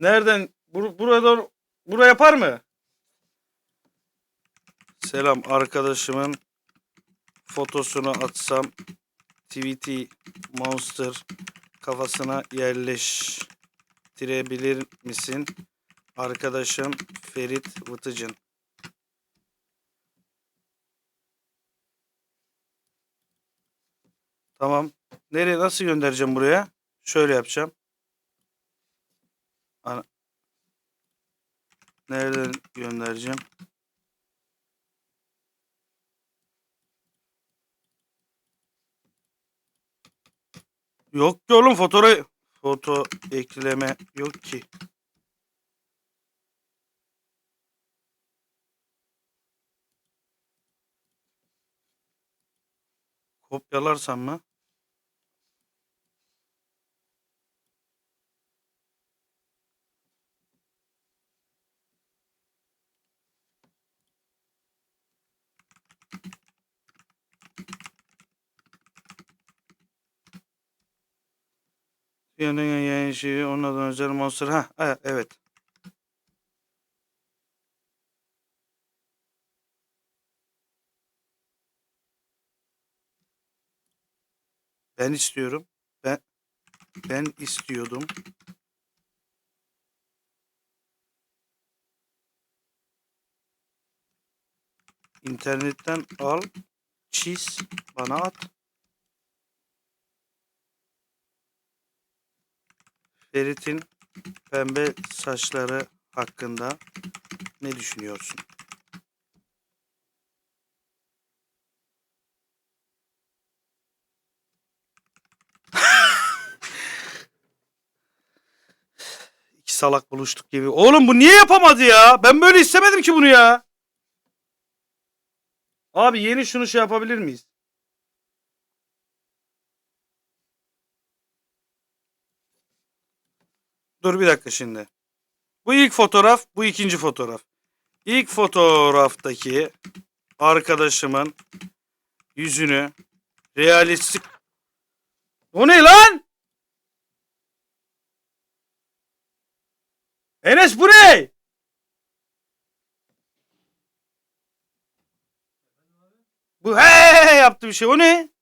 Nereden? Bur burada bura yapar mı? Selam arkadaşımın fotosunu atsam TVT Monster kafasına yerleştirebilir misin? Arkadaşım Ferit Vıtıcın. Tamam. Nereye nasıl göndereceğim buraya? Şöyle yapacağım. Ana. Nereden göndereceğim? Yok ki oğlum fotoğraf foto ekleme yok ki. Kopyalarsam mı? Yani yani şey ondan özel monster. Ha evet. Ben istiyorum. Ben ben istiyordum. İnternetten al, çiz, bana at. Ferit'in pembe saçları hakkında ne düşünüyorsun? İki salak buluştuk gibi. Oğlum bu niye yapamadı ya? Ben böyle istemedim ki bunu ya. Abi yeni şunu şey yapabilir miyiz? Dur bir dakika şimdi. Bu ilk fotoğraf, bu ikinci fotoğraf. İlk fotoğraftaki arkadaşımın yüzünü realistik... O ne lan? Enes bu ne? Bu he yaptı bir şey. O ne?